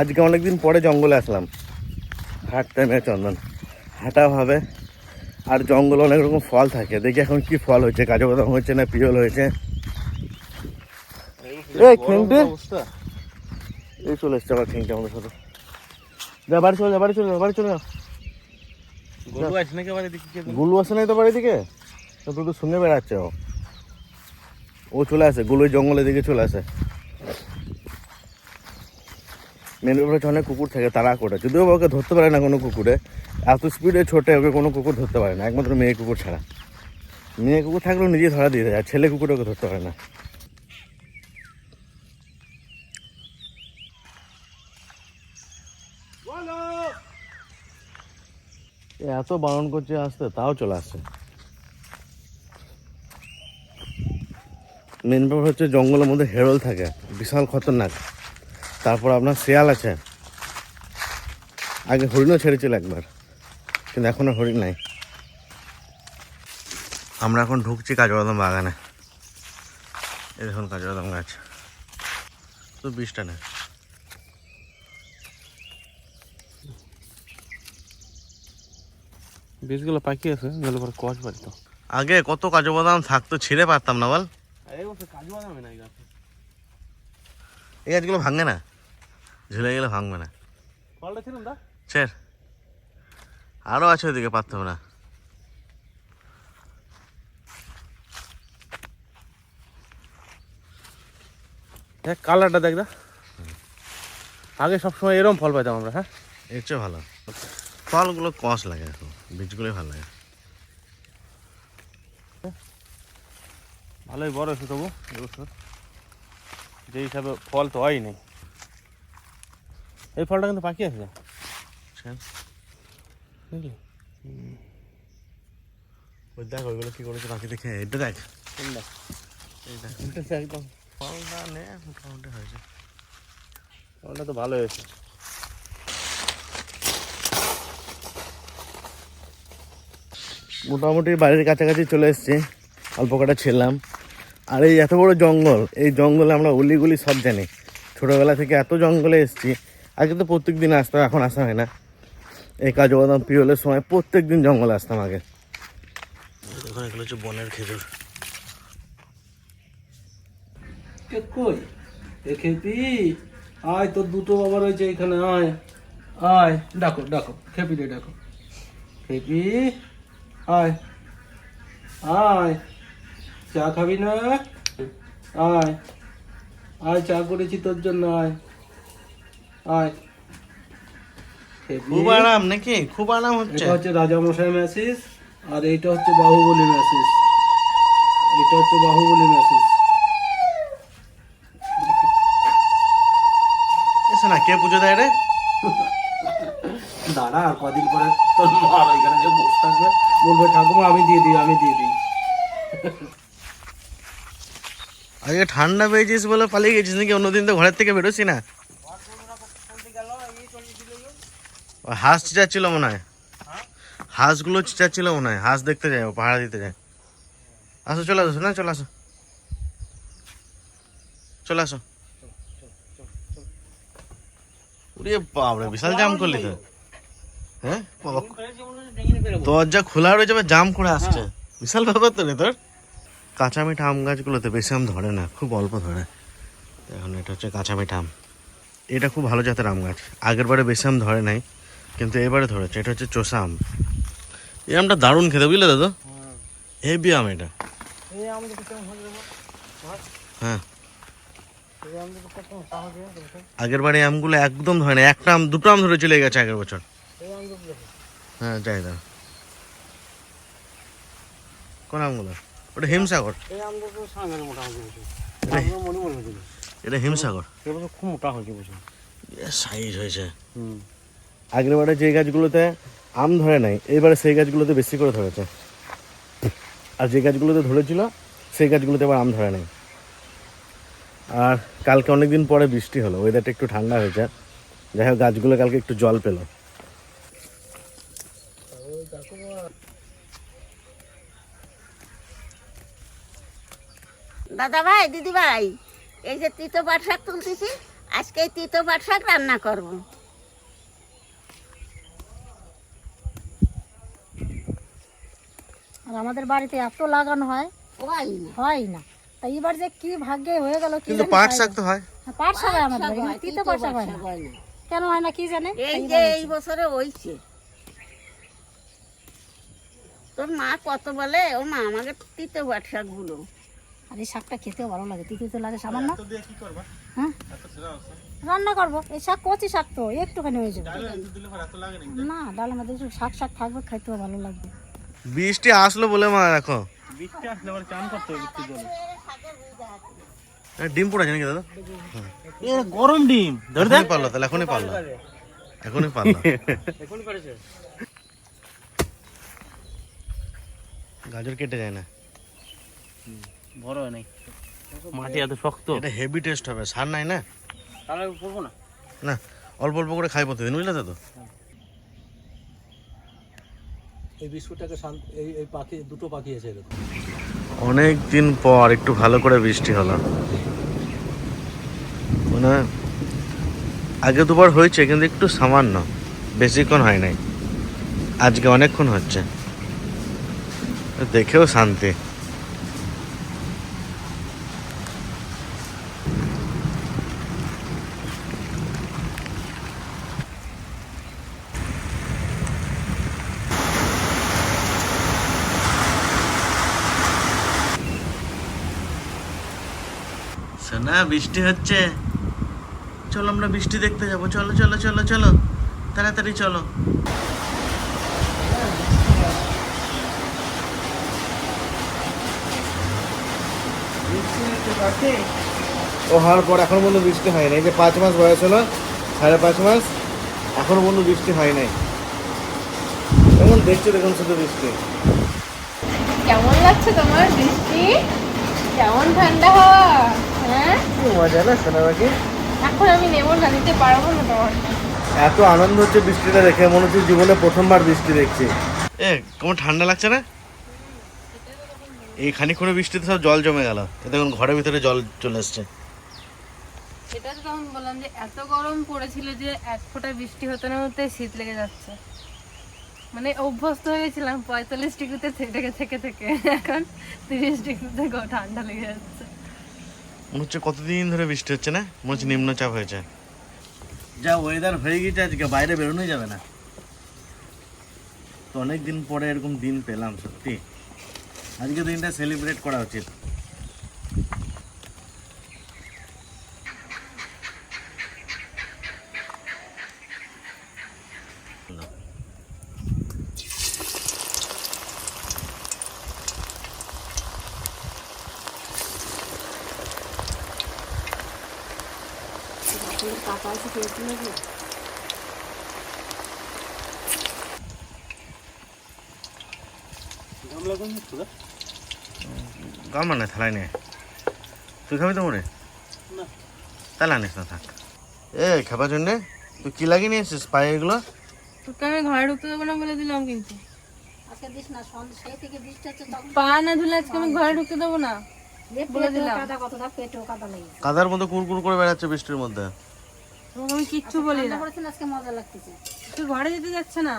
আজকে অনেকদিন পরে জঙ্গলে আসলাম। হাঁটতে মেয়ে চন্দন। হাঁটা হবে। আর জঙ্গলে অনেক রকম ফল থাকে। দেখি এখন কি ফল হয়েছে। কাজু বাদাম হয়েছে না পিওল হয়েছে। এই চলে এসছে আবার খেংটে আমাদের সাথে। যা বাড়ি চলে যা বাড়ি চলে যা বাড়ি চলে যা। গুলু আসে নাই তো বাড়ি দিকে তো সঙ্গে বেড়াচ্ছে ও। চলে আসে গুলু ওই জঙ্গলের দিকে চলে আসে। মেন ব্যাপার হচ্ছে অনেক কুকুর থাকে, তারা করে। যদিও ওকে ধরতে পারে না কোনো কুকুরে, এত স্পিডে ছোটে ওকে কোনো কুকুর ধরতে পারে না, একমাত্র মেয়ে কুকুর ছাড়া। মেয়ে কুকুর থাকলেও নিজে ধরা দিয়ে দেয়, আর ছেলে কুকুর ওকে ধরতে পারে না। এত বারণ করছে আসতে, তাও চলে আসছে মেন ব্যাপার হচ্ছে জঙ্গলের মধ্যে হেরল থাকে, বিশাল খতরনাক। তারপর আপনার শেয়াল আছে। আগে হরিণও ছেড়েছিল একবার কিন্তু এখন আর হরিণ নাই। আমরা এখন ঢুকছি কাজু বাদাম বাগানে। এই দেখুন কাজু বাদাম গাছ। তো বিষটা নেই বীজগুলো পাকি আছে গেলে পরে কচ বাড়ি তো। আগে কত কাজু বাদাম থাকতো ছিঁড়ে পারতাম না বল? এই গাছগুলো ভাঙে না? ঝুলে গেলে ভাঙবে না। ছেড়। আরও আছে ওইদিকে পারতাম না দেখ কালারটা দেখ দা। আগে সবসময় এরকম ফল পাইতাম আমরা হ্যাঁ? এর চেয়ে ভালো। ফলগুলো কষ লাগে এখন বীজগুলোই ভালো লাগে। ভালোই বড় হয়েছে তবু এবছর যে হিসাবে ফল তো হয় নেই। এই ফলটা কিন্তু পাখি আছে। ছেড়। বুঝলি? ওই দেখ ওইগুলো কি করেছে বাকি দেখে। এটা দেখ একদম। ফলটা নে মোটামুটি হয়েছে। ফলটা তো ভালো হয়েছে। মোটামুটি বাড়ির কাছাকাছি চলে এসেছি। অল্প কটা ছিলাম। আর এই এত বড় জঙ্গল এই জঙ্গলে আমরা অলিগুলি সব জানি। ছোটোবেলা থেকে এত জঙ্গলে এসেছি। আগে তো প্রত্যেক দিন আসতাম এখন আসা হয় না। এই কাজু বাদাম পিওলের সময় প্রত্যেক দিন জঙ্গলে আসতাম আগে। দেখুন এগুলো হচ্ছে বনের খেজুর। কে কই? এ খেপি? আয় তোর দুটো বাবা রয়েছে এখানে আয়। আয় ডাকো ডাকো খেপি রে ডাকো। খেপি আয়। আয় চা খাবি না? আয়। আয় চা করেছি তোর জন্য আয়। আয় খুব আরাম নাকি? খুব আরাম হচ্ছে। এটা হচ্ছে রাজামশাই ম্যাসিস আর এইটা হচ্ছে বাহুবলী ম্যাসিস এটা হচ্ছে বাহুবলী ম্যাসিস এসে না কে পুজো দেয় রে? দাঁড়া আর কদিন পরে তোর মা ওইখানে যে বসে থাকবে। বলবে ঠাকুমা আমি দিয়ে দিই আমি দিয়ে দিই। আজকে ঠান্ডা পেয়েছিস বলে পালিয়ে গেছিস নাকি? অন্যদিন তো ঘরের থেকে বেরোসি না ও হাঁস চিচাচ্ছিল মনে হয়। হাঁসগুলো চিচাচ্ছিল মনে হয়। হাঁস দেখতে যায়, ও পাহাড়া দিতে যায়। আসো, চলে আসো, না, চলে আসো। চলে আসো। উড়ে বাবরে বিশাল জাম করলি তো। হ্যাঁ? দরজা খোলা রয়েছে আবার জাম করে আসছে। বিশাল ব্যাপার তো রে তোর। কাঁচা মিঠা আম গাছগুলোতে বেশি আম ধরে না, খুব অল্প ধরে। এখন এটা হচ্ছে কাঁচা মিঠা আম। এটা খুব ভালো জাতের আম গাছ। আগের বারে বেশি আম ধরে নাই। কিন্তু এবারে ধরেছে এটা হচ্ছে চোষা আম। এই আমটা দারুণ খেতে বুঝলে দাদা? হেভি আম এটা। হ্যাঁ। আগের বারে আমগুলো একদম ধরে না একটা আম দুটো আম ধরে চলে গেছে আগের বছর। হ্যাঁ যাই দাদা কোন আমগুলো? ওটা হিমসাগর। এটা হিমসাগর। খুব মোটা হয়েছে সাইজ হয়েছে। হুম। আগের বারে যে গাছগুলোতে আম ধরে নাই, এবারে সেই গাছগুলোতে বেশি করে ধরেছে। আর যে গাছগুলোতে ধরেছিল, সেই গাছগুলোতে এবার আম ধরে নাই। আর কালকে অনেক দিন পরে বৃষ্টি হলো ওয়েদারটা একটু ঠান্ডা হয়েছে। যাই হোক, গাছগুলো কালকে একটু জল পেল। দাদা ভাই, দিদি ভাই, এই যে তিতো পাট শাক তুলতেছি, আজকে এই তিতো পাট শাক রান্না করব। আর আমাদের বাড়িতে এত লাগানো হয় না। হয় না। তা এবার যে কি ভাগ্যে হয়ে গেল কিন্তু পাট হয় শাক না। তো হয়। পাট শাক হয় আমাদের বাড়ি, তিতো পাট শাক হয় না। কেন হয় না কি জানে? এই যে এই বছরে হইছে। তোর মা কত বলে? ও মা আমাকে তিতো পাট শাকগুলো আর এই শাকটা খেতেও ভালো লাগে তিতো তো লাগে সামান্য। তো দিয়ে কি করবা? হ্যাঁ? এত সেরা আছে রান্না করব। এই শাক কচি শাক তো একটুখানি হয়ে যাবে। না ডালের মধ্যে শাক শাক থাকবে খাইতেও ভালো লাগবে। বৃষ্টি আসলো বলে মা দেখো বৃষ্টি আসলে আবার চান করতে হবে বৃষ্টির জলে। ডিম পড়েছে নাকি দাদা? গরম ডিম। ধরে এখনই পারল তাহলে এখনই পারল। এখনই পারল। গাজর কেটে যায় না। বড় হয় নাই। মাটি এত শক্ত। এটা হেভি টেস্ট হবে সার নাই না? তাহলে করব না। না অল্প অল্প করে খাই প্রতিদিন বুঝলে তো? দুটো পাখি এসে অনেক দিন পর একটু ভালো করে বৃষ্টি হলো। মানে আগে দুবার হয়েছে, কিন্তু একটু সামান্য। বেশিক্ষণ হয় নাই। আজকে অনেকক্ষণ হচ্ছে। দেখেও শান্তি। বৃষ্টি হচ্ছে। চলো আমরা বৃষ্টি দেখতে যাব। চলো চলো চলো চলো। তাড়াতাড়ি চলো। ও হওয়ার পর এখনও পর্যন্ত বৃষ্টি হয় নাই। যে পাঁচ মাস বয়স হলো সাড়ে পাঁচ মাস এখনও পর্যন্ত বৃষ্টি হয় নাই। কেমন দেখছ দেখুন শুধু বৃষ্টি? কেমন লাগছে তোমার বৃষ্টি? কেমন ঠান্ডা হাওয়া? হ্যাঁ? কি মজা না সোনা এখন আমি নেব না নিতে পারব না তোমার। এত আনন্দ হচ্ছে বৃষ্টিটা দেখে মনে হচ্ছে জীবনে প্রথমবার বৃষ্টি দেখছি। এ কেমন ঠান্ডা লাগছে না? এই খানিক্ষণে বৃষ্টিতে সব জল জমে গেল। দেখুন ঘরের ভিতরে জল চলে এসছে। সেটা তো তখন বললাম যে এত গরম পড়েছিল যে এক ফোঁটা বৃষ্টি হতে না হতে শীত লেগে যাচ্ছে। মানে অভ্যস্ত হয়ে গেছিলাম পঁয়তাল্লিশ ডিগ্রিতে থেকে থেকে থেকে। এখন তিরিশ ডিগ্রিতে গ- ঠান্ডা লেগে যাচ্ছে। মনে হচ্ছে কতদিন ধরে বৃষ্টি হচ্ছে না? মনে হচ্ছে নিম্নচাপ হয়েছে। যা ওয়েদার হয়ে গেছে, আজকে বাইরে বেরোনোই যাবে না। তো অনেক দিন পরে এরকম দিন পেলাম, সত্যি। আজকে দিনটা সেলিব্রেট করা উচিত। গামলা কোন দিচ্ছ গামলা না থালায় নে তুই খাবি তো মরে তাহলে আনিস না থাক এ খাবার জন্যে তুই কি লাগিয়ে নিয়েছিস পায়ে এগুলো তোকে আমি ঘরে ঢুকতে দেবো না? বলে দিলাম কিন্তু পা না ধুলে আজকে আমি ঘরে ঢুকতে দেবো না কাদার মতো কুরকুর করে বেড়াচ্ছে বৃষ্টির মধ্যে। তোমাকে আমি কিচ্ছু বলি না। ঠান্ডা আজকে মজা লাগতেছে। তুই ঘরে যেতে যাচ্ছে না।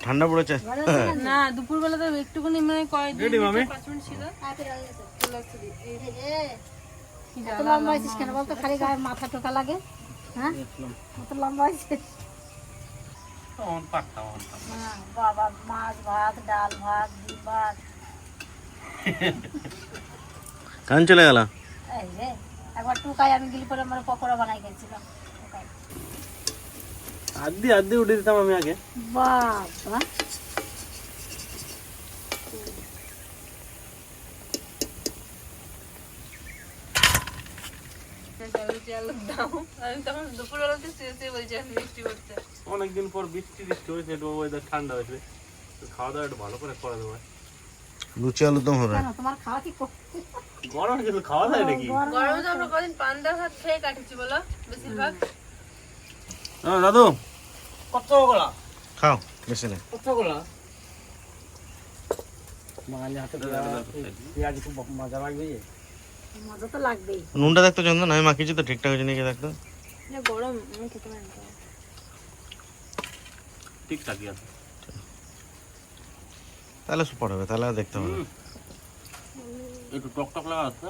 ঠান্ডা পড়েছে? না? না দুপুরবেলা তো একটুখানি মানে কয়েকদিন Ready, পাঁচ মিনিট ছিল। তাড়াতাড়ি গেছে। চলে আসছে দি- এই এই যে, কি এত লম্বা হয়েছিস কেন বলতো? খালি গায়ে মাথা টোকা লাগে। হ্যাঁ? এত লম্বা হয়েছিস। হ্যাঁ, বাবা মাছ ভাত ডাল ভাত ডিম ভাত। কান চলে গেল? এই রে একবার টুকাই আমি গিলি পরে আমার পকোড়া বানাই উঠে দিতাম আমি আগে। বাবা। অনেকদিন পর বৃষ্টি বৃষ্টি হয়েছে একটু ওয়েদার ঠান্ডা হয়েছে। খাওয়া দাওয়া একটু ভালো করে করে দেবো। লুচি আলুদম হবে। তোমার খাওয়া কি গরম কিছু খাওয়া যায় নাকি? গরমে তো আমরা কদিন পান্তা ভাত খেয়ে কাটিছি বলো বেশিরভাগ। হ্যাঁ দাদু খাও বেশি না বাঙালি হাতে পেঁয়াজ খুব মজা লাগবে যে মজা তো লাগবেই নুনটা দেখতো চন্দন আমি তো ঠিকঠাক হয়েছে নাকি দেখতো গরম আমি খেতে পারি না ঠিকঠাকই আছে তাহলে সুপার হবে তাহলে আর দেখতে হবে না। একটু টক টক লাগা আছে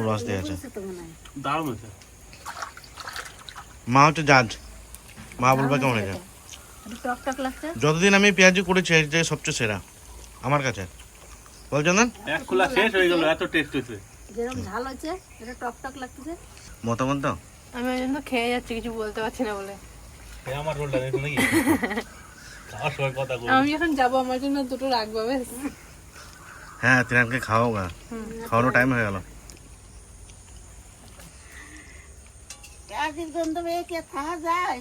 রস দারুণ হয়েছে মা হচ্ছে জাজ মা বলবে কেমন হয়েছে যতদিন আমি পেঁয়াজি করেছি থেকে সবচেয়ে সেরা। আমার কাছে। বল চন্দন। এক খোলা শেষ হয়ে গেল এত টেস্ট হয়েছে। যেরকম ঝাল হচ্ছে এটা টক টক লাগতেছে মতামত দাও। আমি ওই জন্য খেয়ে যাচ্ছি কিছু বলতে পারছি না বলে। আমার রোলটা দেখুন নাকি? খাওয়ার সময় কথা বলব। আমি যখন যাব আমার জন্য দুটো রাখব বেশ হ্যাঁ তিনানকে খাওয়াও গা। খাওয়ানোর টাইম হয়ে গেল। পেঁয়াজের গন্ধ পেয়ে কে থাকা যায়?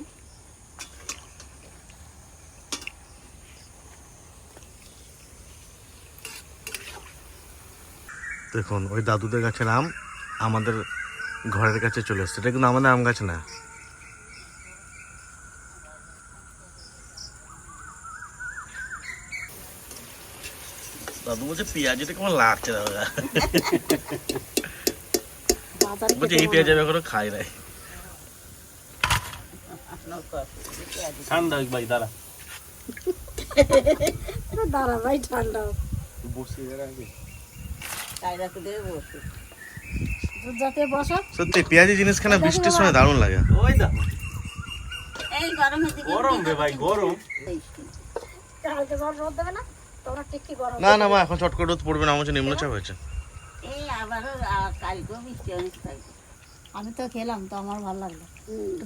দেখুন ওই দাদুদের গাছের আম আমাদের ঘরের কাছে চলে এসছে। এটা কিন্তু আমাদের আম গাছ না। দাদু বলছে পেঁয়াজিটা কেমন লাগছে দাদা? বলছে এই পেঁয়াজ আমি এখনও খাই নাই। ঠান্ডা ভাই দাঁড়া। দাঁড়া ভাই ঠান্ডা বসে আগে কায়দা করে বসে দুধ যাতে বসো সত্যি পেঁয়াজি জিনিসখানা বৃষ্টির সময় দারুণ লাগে। ওই এই গরম রে ভাই গরম। কালকে ঝড় রোদ দেবে না? তোমরা ঠিক কি গরম না না মা এখন চট করে রোদ পড়বে না আমার হচ্ছে নিম্নচাপ হয়েছে। এই বৃষ্টি অনেক আমি তো খেলাম তো আমার ভালো লাগল।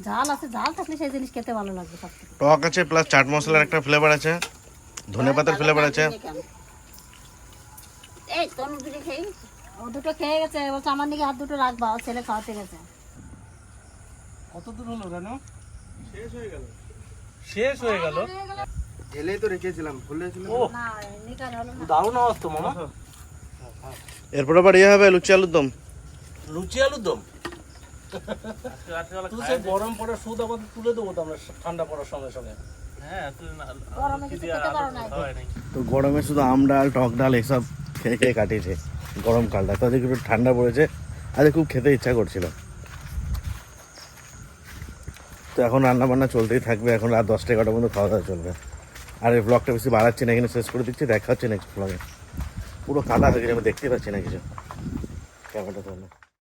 ঝাল আছে ঝাল থাকলে সেই জিনিস খেতে ভালো লাগবে সব টক আছে প্লাস চাট মশলার একটা ফ্লেভার আছে। ধনে পাতার ফ্লেভার আছে? এই তনু দুটো খেয়ে ও দুটো খেয়ে গেছে বলছে আমার দিকে হাত দুটো রাখবা ও ছেলে খাওয়াতে গেছে। কত দূর হলো কেন শেষ হয়ে গেল। ঢেলেই তো রেখেছিলাম ভুলেছিল ও না নিকাল হলো না। দারুণ আওয়াজ তো মামা। এরপর আবার ইয়ে হবে লুচি আলুর দম। লুচি আলুর দম? তুই গরম পড়ার সুদ আবার তুলে দেবো তো আমরা ঠান্ডা পড়ার সঙ্গে সঙ্গে। হ্যাঁ গরমে কিছু খেতে পারো না খাওয়াই নাই। তো গরমে শুধু আম ডাল টক ডাল এসব খেয়ে কাটিয়েছে গরমকালটা তাদের একটু ঠান্ডা পড়েছে। আরে খুব খেতে ইচ্ছা করছিল। তো এখন রান্না বান্না চলতেই থাকবে। এখন রাত দশটা এগারোটা পর্যন্ত খাওয়া দাওয়া চলবে। আর এই ব্লগটা বেশি বাড়াচ্ছি না, এখানে শেষ করে দিচ্ছি, দেখা হচ্ছে নেক্সট ব্লগে পুরো কাদা হয়ে গেছে, আমি দেখতে পাচ্ছি না কিছু। ক্যামেরাটা তাহলে